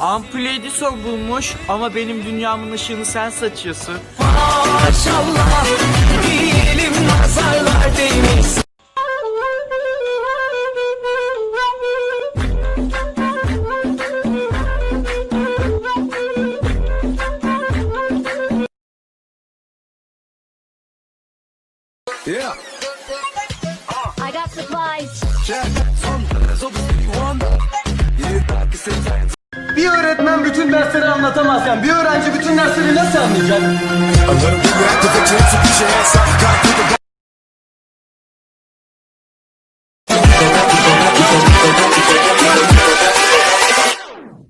Ampul Edison bulmuş ama benim dünyamın ışığını sen saçıyorsun. Maşallah diyelim nazarlar değmesin. I got supplies. Bir öğretmen bütün dersleri anlatamazken bir öğrenci bütün dersleri nasıl anlayacak?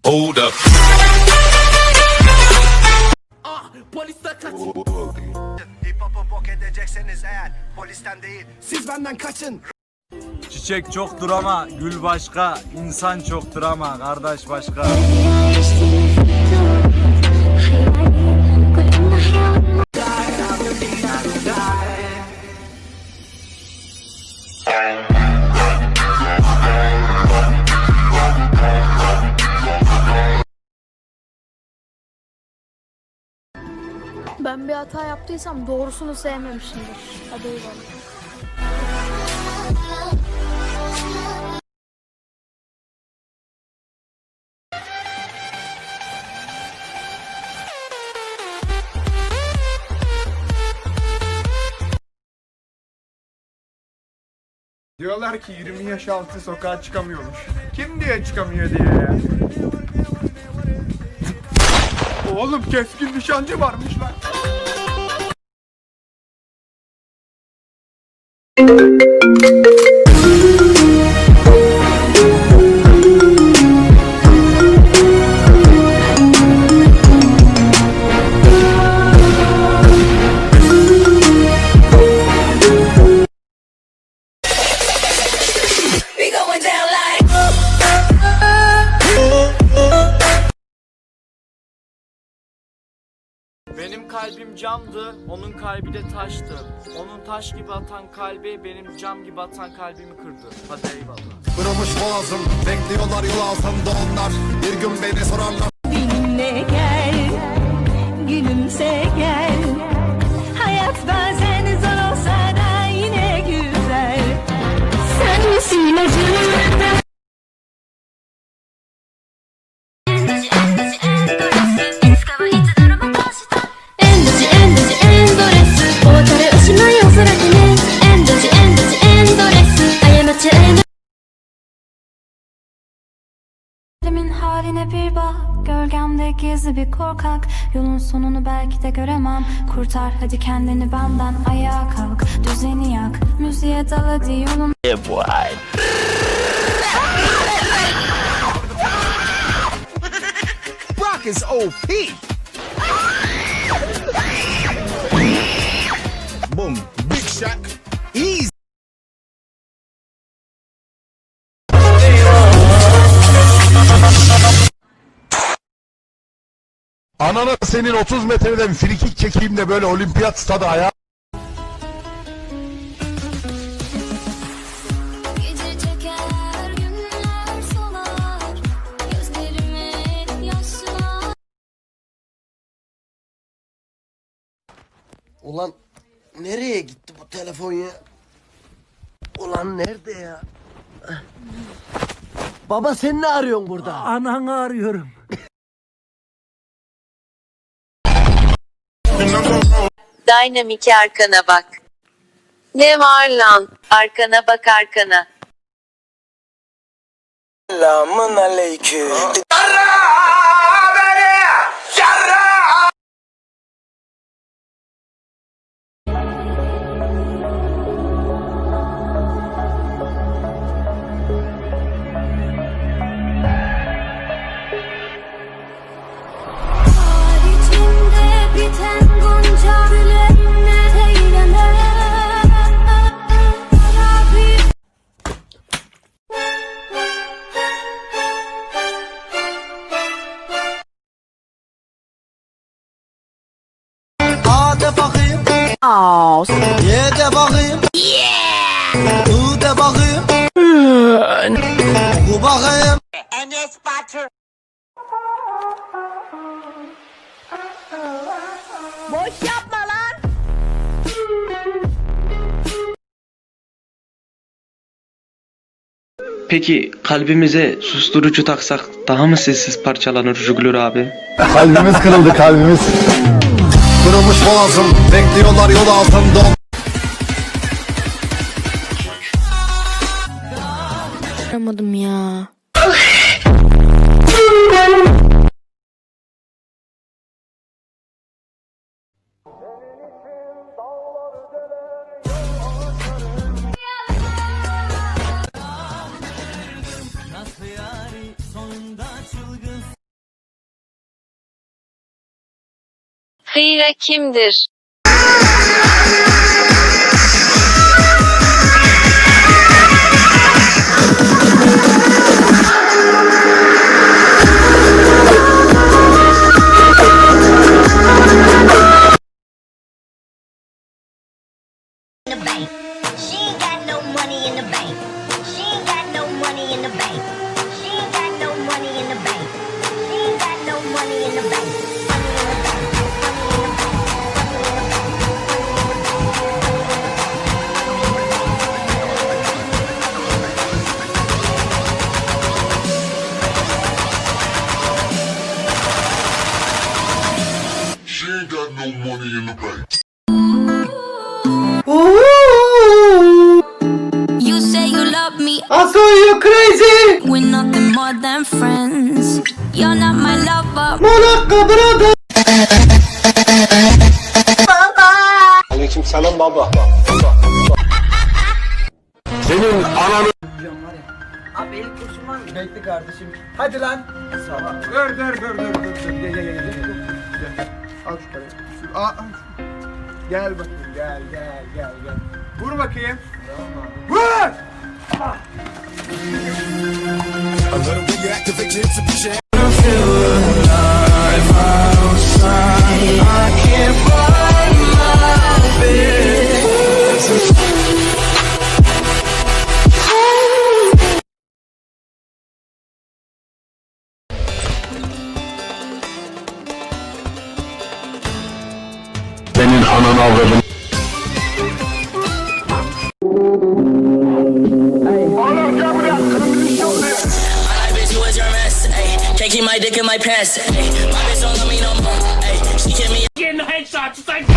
Hold up. Hip hop'u bok edecekseniz eğer polisten değil siz benden kaçın. Çiçek çoktur ama gül başka, insan çoktur ama kardeş başka. Ben bir hata yaptıysam doğrusunu sevmemişimdir. Hadi eyvallah. Diyorlar ki 20 yaş altı sokağa çıkamıyormuş. Kim diye çıkamıyor diye ya. Oğlum keskin nişancı varmış lan. Kalbim camdı, onun kalbi de taştı. Onun taş gibi atan kalbi benim cam gibi atan kalbimi kırdı. Hadi eyvallah. Kırılmış boğazım. Bekliyorlar yol altında onlar. Bir gün beni sorarlar. Benimle gel, gülümse gel. Elimin haline bir bak. Gölgemde gizli bir korkak. Yolun sonunu belki de göremem. Kurtar hadi kendini benden. Ayağa kalk. Düzeni yak. Müziğe dal hadi yolun. Brock is OP. Anana senin 30 metreden frikik çekeyim de böyle olimpiyat stadı ayağa. Ulan nereye gitti bu telefon ya? Ulan nerede ya? Baba sen ne arıyorsun burada? Ananı arıyorum. Dynamic'e arkana bak. Ne var lan? Arkana bak arkana. Selamun aleyküm. bakayım. Oh. Ye de bakayım. Yeah. U de bakayım. Bu bakayım. Enes Batur. Boş yapma lan. Peki kalbimize susturucu taksak daha mı sessiz parçalanır Jüglür abi? Kalbimiz kırıldı kalbimiz. Kırılmış boğazım, bekliyorlar yol altında. Anlamadım ya. Hıyra kimdir? Love me, I saw you crazy. we're nothing more than friends. You're not my lover. Monaco brother. Senin ananı Abi el kurşun var mı? Bekle kardeşim. Hadi lan. Dur dur dur dur dur. dur. Gel gel gel gel. Al şu parayı. Aa, al şu- Gel bakayım gel gel gel gel. Vur bakayım. Vur! Senin ananı avradın. Keep my dick in my pants. Ayy, my bitch don't love me no more. Ayy, she give me Getting headshots, it's like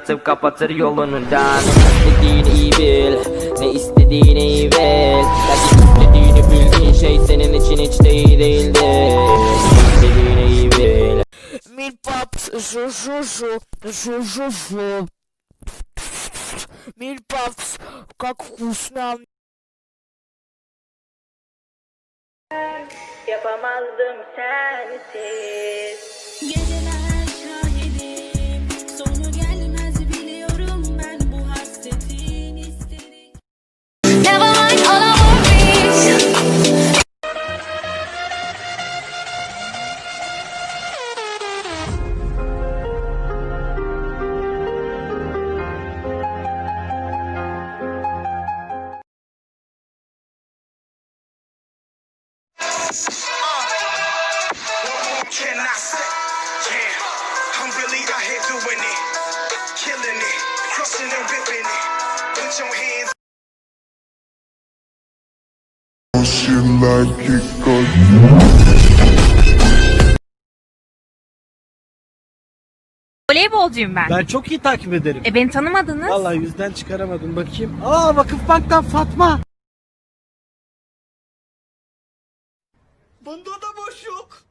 istemsizlik yaratıp kapatır yolundan Ne istediğini iyi bil Ne istediğini iyi bil Belki istediğini bildiğin şey senin için hiç de iyi değildir Ne istediğini iyi bil Mil paps, şu şu şu, şu şu şu. Mil paps, как вкусно. Yapamazdım sensiz. Geceler Put your hands. She like it cause Voleybolcuyum ben. Ben çok iyi takip ederim. E beni tanımadınız. Vallahi yüzden çıkaramadım bakayım. Aa Vakıfbank'tan Fatma. Bunda da boş yok.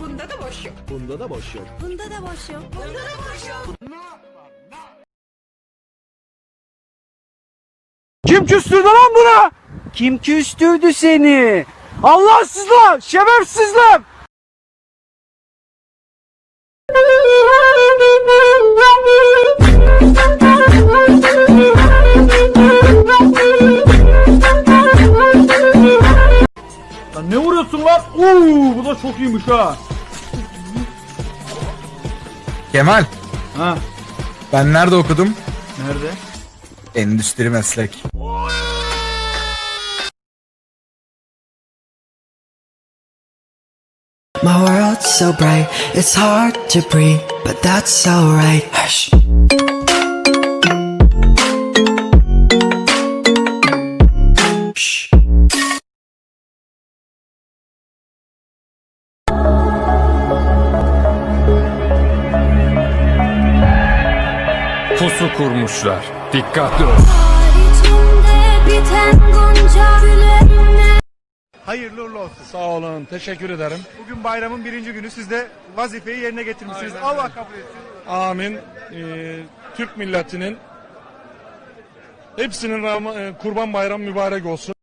Bunda da boş yok. Bunda da boş yok. Bunda da boş yok. Bunda da boş yok. Kim küstürdü lan buna? Kim küstürdü seni? Allahsızlar, şerefsizler. Lan ne vuruyorsun lan? Oo, bu da çok iyiymiş ha. Kemal, Ha, ben nerede okudum? nerede? Endüstri meslek. So bright, it's hard to breathe, but that's alright. Hush. Pusu kurmuşlar. Dikkatli ol. Biten Hayırlı uğurlu olsun. Sağ olun. Teşekkür ederim. Bugün bayramın birinci günü siz de vazifeyi yerine getirmişsiniz. Allah kabul etsin. Amin. Ee, Türk milletinin hepsinin Ram- e, kurban bayramı mübarek olsun.